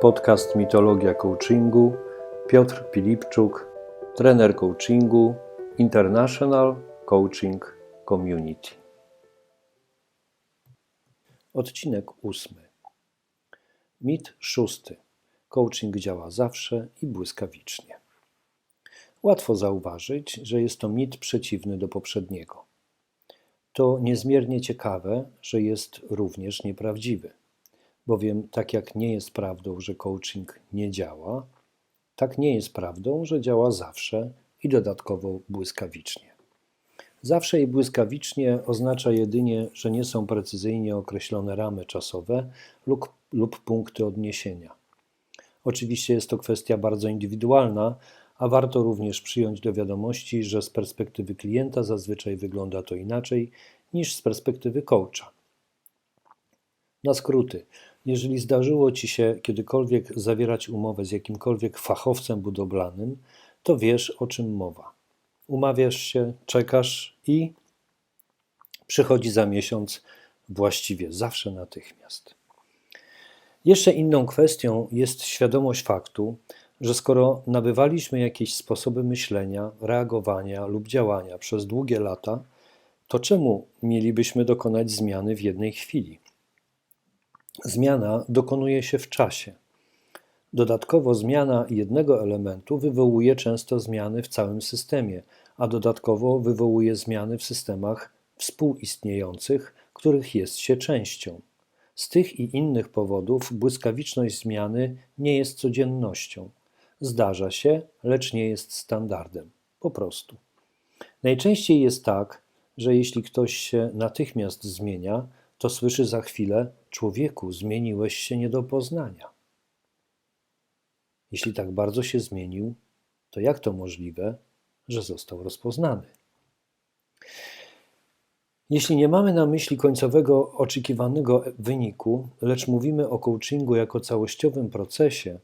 Podcast Mitologia Coachingu. Piotr Pilipczuk, trener coachingu International Coaching Community. Odcinek ósmy. Mit szósty. Coaching działa zawsze i błyskawicznie. Łatwo zauważyć, że jest to mit przeciwny do poprzedniego. To niezmiernie ciekawe, że jest również nieprawdziwy, bowiem tak jak nie jest prawdą, że coaching nie działa, tak nie jest prawdą, że działa zawsze i dodatkowo błyskawicznie. Zawsze i błyskawicznie oznacza jedynie, że nie są precyzyjnie określone ramy czasowe lub, lub punkty odniesienia. Oczywiście jest to kwestia bardzo indywidualna, a warto również przyjąć do wiadomości, że z perspektywy klienta zazwyczaj wygląda to inaczej niż z perspektywy coacha. Na skróty, jeżeli zdarzyło Ci się kiedykolwiek zawierać umowę z jakimkolwiek fachowcem budowlanym, to wiesz o czym mowa. Umawiasz się, czekasz i przychodzi za miesiąc właściwie zawsze natychmiast. Jeszcze inną kwestią jest świadomość faktu, że skoro nabywaliśmy jakieś sposoby myślenia, reagowania lub działania przez długie lata, to czemu mielibyśmy dokonać zmiany w jednej chwili? Zmiana dokonuje się w czasie. Dodatkowo zmiana jednego elementu wywołuje często zmiany w całym systemie, a dodatkowo wywołuje zmiany w systemach współistniejących, których jest się częścią. Z tych i innych powodów błyskawiczność zmiany nie jest codziennością. Zdarza się, lecz nie jest standardem. Po prostu. Najczęściej jest tak, że jeśli ktoś się natychmiast zmienia, to słyszy za chwilę: Człowieku, zmieniłeś się nie do poznania. Jeśli tak bardzo się zmienił, to jak to możliwe, że został rozpoznany? Jeśli nie mamy na myśli końcowego oczekiwanego wyniku, lecz mówimy o coachingu jako całościowym procesie,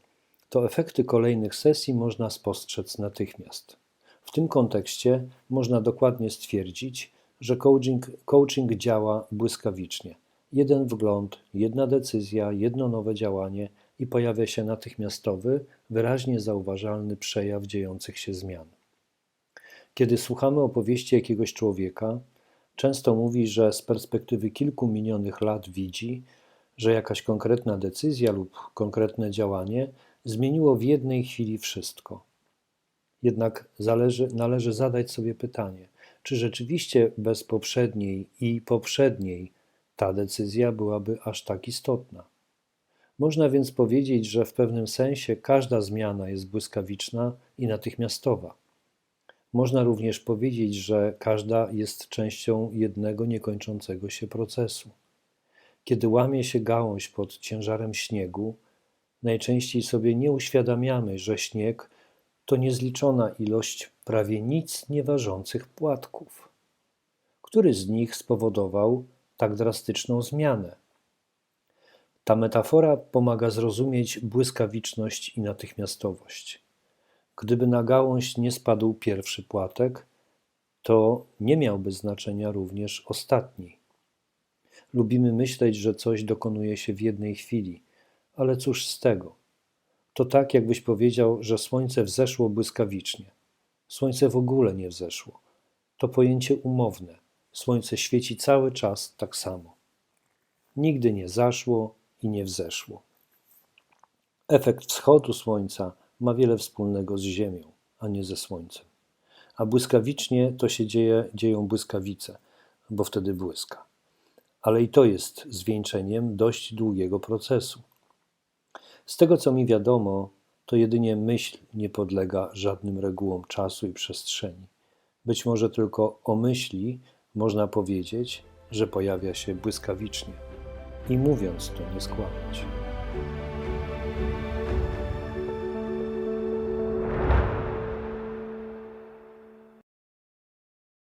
to efekty kolejnych sesji można spostrzec natychmiast. W tym kontekście można dokładnie stwierdzić, że coaching, coaching działa błyskawicznie. Jeden wgląd, jedna decyzja, jedno nowe działanie i pojawia się natychmiastowy, wyraźnie zauważalny przejaw dziejących się zmian. Kiedy słuchamy opowieści jakiegoś człowieka, często mówi, że z perspektywy kilku minionych lat widzi, że jakaś konkretna decyzja lub konkretne działanie zmieniło w jednej chwili wszystko. Jednak zależy, należy zadać sobie pytanie, czy rzeczywiście bez poprzedniej i poprzedniej ta decyzja byłaby aż tak istotna. Można więc powiedzieć, że w pewnym sensie każda zmiana jest błyskawiczna i natychmiastowa. Można również powiedzieć, że każda jest częścią jednego niekończącego się procesu. Kiedy łamie się gałąź pod ciężarem śniegu, najczęściej sobie nie uświadamiamy, że śnieg to niezliczona ilość prawie nic nieważących płatków. Który z nich spowodował tak drastyczną zmianę? Ta metafora pomaga zrozumieć błyskawiczność i natychmiastowość. Gdyby na gałąź nie spadł pierwszy płatek, to nie miałby znaczenia również ostatni. Lubimy myśleć, że coś dokonuje się w jednej chwili, ale cóż z tego? To tak, jakbyś powiedział, że słońce wzeszło błyskawicznie. Słońce w ogóle nie wzeszło. To pojęcie umowne. Słońce świeci cały czas tak samo. Nigdy nie zaszło i nie wzeszło. Efekt wschodu słońca ma wiele wspólnego z Ziemią, a nie ze Słońcem. A błyskawicznie to się dzieje, dzieją błyskawice, bo wtedy błyska. Ale i to jest zwieńczeniem dość długiego procesu. Z tego, co mi wiadomo, to jedynie myśl nie podlega żadnym regułom czasu i przestrzeni. Być może tylko o myśli można powiedzieć, że pojawia się błyskawicznie i mówiąc to nie skłamać.